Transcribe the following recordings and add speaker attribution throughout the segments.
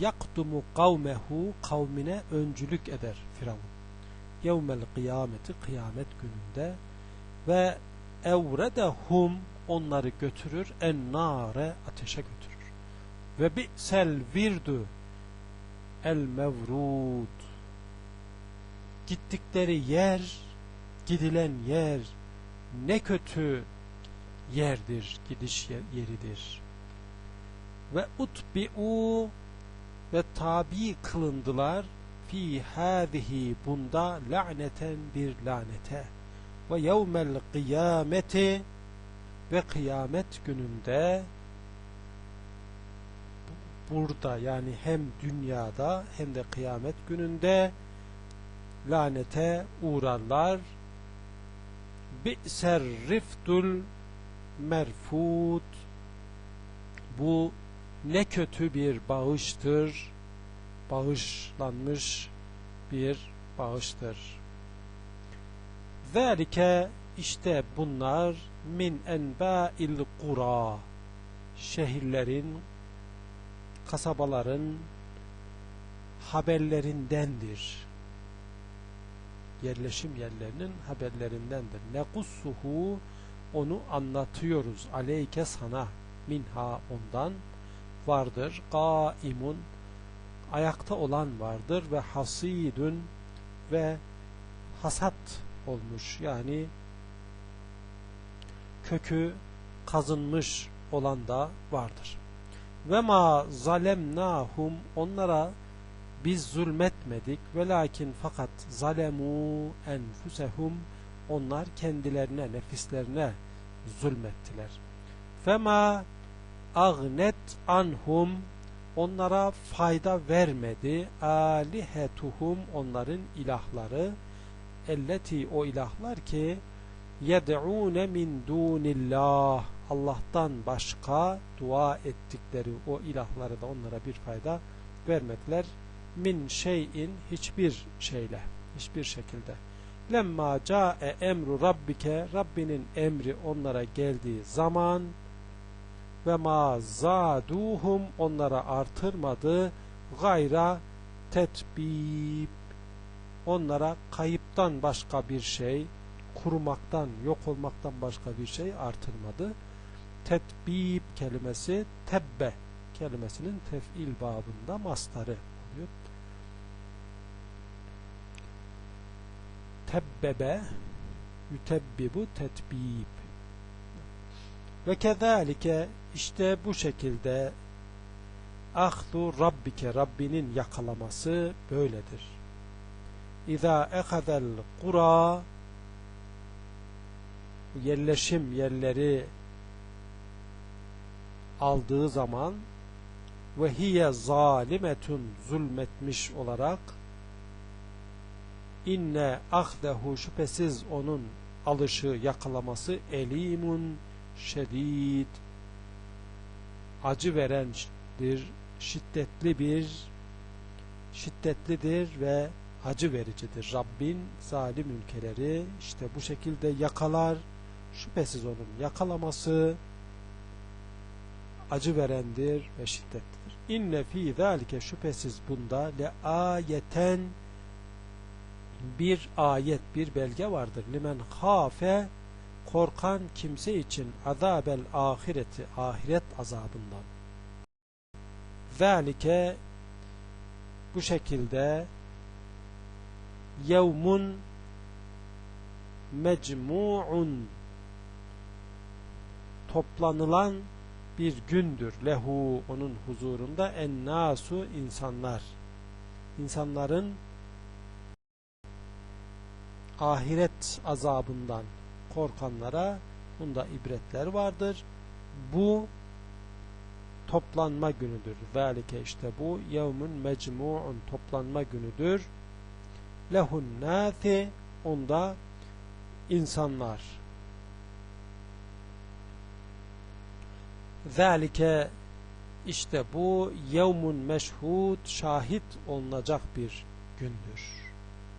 Speaker 1: yakdumu kavmehu kavmine öncülük eder Firavun. Yevmel kıyameti kıyamet gününde ve evredehum onları götürür en nare ateşe götürür. Ve bi'sel virdu el mevrud gittikleri yer gidilen yer ne kötü yerdir, gidiş yeridir. Ve utbi'u ve tabi kılındılar. Fi hâzihi bunda la'neten bir lanete. Ve yevmel kıyameti ve kıyamet gününde burada yani hem dünyada hem de kıyamet gününde lanete uğrarlar. Bi'ser riftul merfut bu ne kötü bir bağıştır bağışlanmış bir bağıştır Zalike işte bunlar min enba'il kura şehirlerin kasabaların haberlerindendir yerleşim yerlerinin haberlerindendir. Nekussuhu onu anlatıyoruz. Aleyke sana minha ondan vardır. Gaimun ayakta olan vardır ve hasidun ve hasat olmuş. Yani kökü kazınmış olan da vardır. Ve ma zalemnahum onlara biz zulmetmedik velakin fakat zalemu enfusehum onlar kendilerine nefislerine zulmettiler fema agnet anhum onlara fayda vermedi. Alihetuhum onların ilahları. Elleti o ilahlar ki yed'une min dunillah Allah'tan başka dua ettikleri o ilahları da onlara bir fayda vermediler. Min şeyin hiçbir şeyle hiçbir şekilde. Lemma ca'e emru rabbike Rabbinin emri onlara geldiği zaman ve ma zaduhum onlara artırmadı. Gayra tetbib. Onlara kayıptan başka bir şey kurumaktan yok olmaktan başka bir şey artırmadı. Tetbib kelimesi tebbe kelimesinin tef'il babında mastarı oluyor. Tebbebe yütebbibu tetbib. Ve kezalike işte bu şekilde ahdu rabbike Rabbinin yakalaması böyledir. İza ehazel kura yerleşim yerleri aldığı zaman ve hiye zalimetun zulmetmiş olarak inne ahdehu şüphesiz onun alışı yakalaması elimun şedid acı verendir şiddetli bir şiddetlidir ve acı vericidir. Rabbin zalim ülkeleri işte bu şekilde yakalar şüphesiz onun yakalaması acı verendir ve şiddetlidir. İnne fi zalike şüphesiz bunda le ayeten bir ayet, bir belge vardır. Limen hafe korkan kimse için azabel ahireti, ahiret azabından. Zalike bu şekilde yevmun mecmu'un toplanılan bir gündür. Lehu onun huzurunda en nasu insanlar. İnsanların ahiret azabından korkanlara bunda ibretler vardır. Bu toplanma günüdür. Velike işte bu yevmun mecmu'un toplanma günüdür. Lehun nâti onda insanlar. Zalike işte bu yevmun meşhud şahit olunacak bir gündür.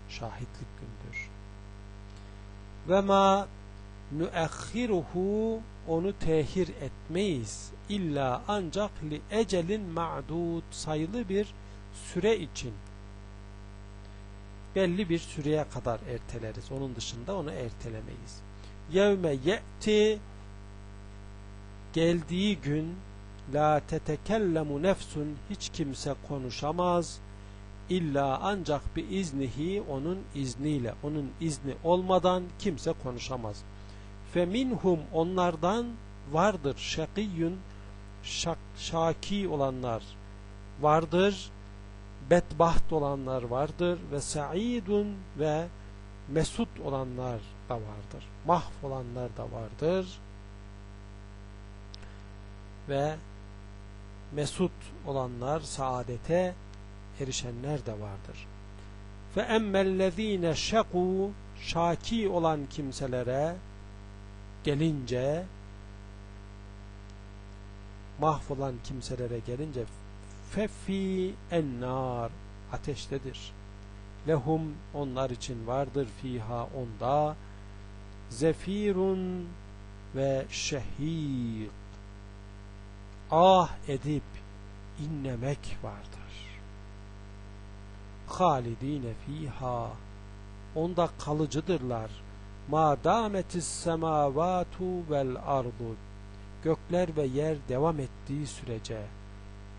Speaker 1: Şahitlik gündür ve ma nuakhiruhu onu tehir etmeyiz. İlla ancak li ecelin ma'dud sayılı bir süre için belli bir süreye kadar erteleriz. Onun dışında onu ertelemeyiz. Yevme ye'ti geldiği gün la tetekellemu nefsun hiç kimse konuşamaz illa ancak bir iznihi onun izniyle onun izni olmadan kimse konuşamaz. Fe minhum onlardan vardır şakiyyun şak, şaki olanlar vardır bedbaht olanlar vardır ve saidun ve mesut olanlar da vardır. Mahv olanlar da vardır. Ve mesut olanlar saadete erişenler de vardır. Ve emmellezine şaku şaki olan kimselere gelince mahvolan kimselere gelince fefi ennar ateştedir. Lehum onlar için vardır fiha onda zefirun ve şehik ah edip inlemek vardır. Halidine fiha onda kalıcıdırlar. Ma dametis semavatu vel ardu gökler ve yer devam ettiği sürece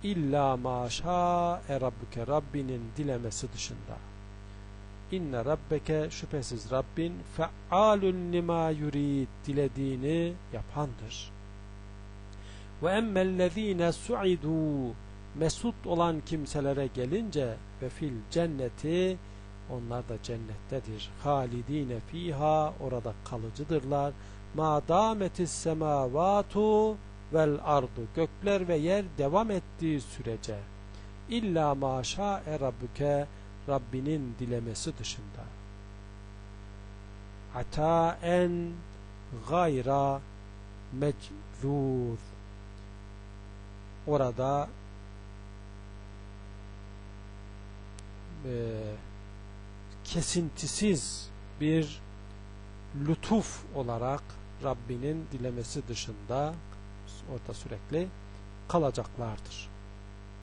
Speaker 1: İlla maşa e rabbuke Rabbinin dilemesi dışında. İnne rabbeke şüphesiz Rabbin fealun lima yurid dilediğini yapandır. Ve emmellezine su'idu mesut olan kimselere gelince ve fil cenneti onlar da cennettedir. Halidine fiha orada kalıcıdırlar. Ma dametis semavatu vel ardu gökler ve yer devam ettiği sürece illa maşa e rabbuke Rabbinin dilemesi dışında ataen gayra meczuz orada e, kesintisiz bir lütuf olarak Rabbinin dilemesi dışında orada sürekli kalacaklardır.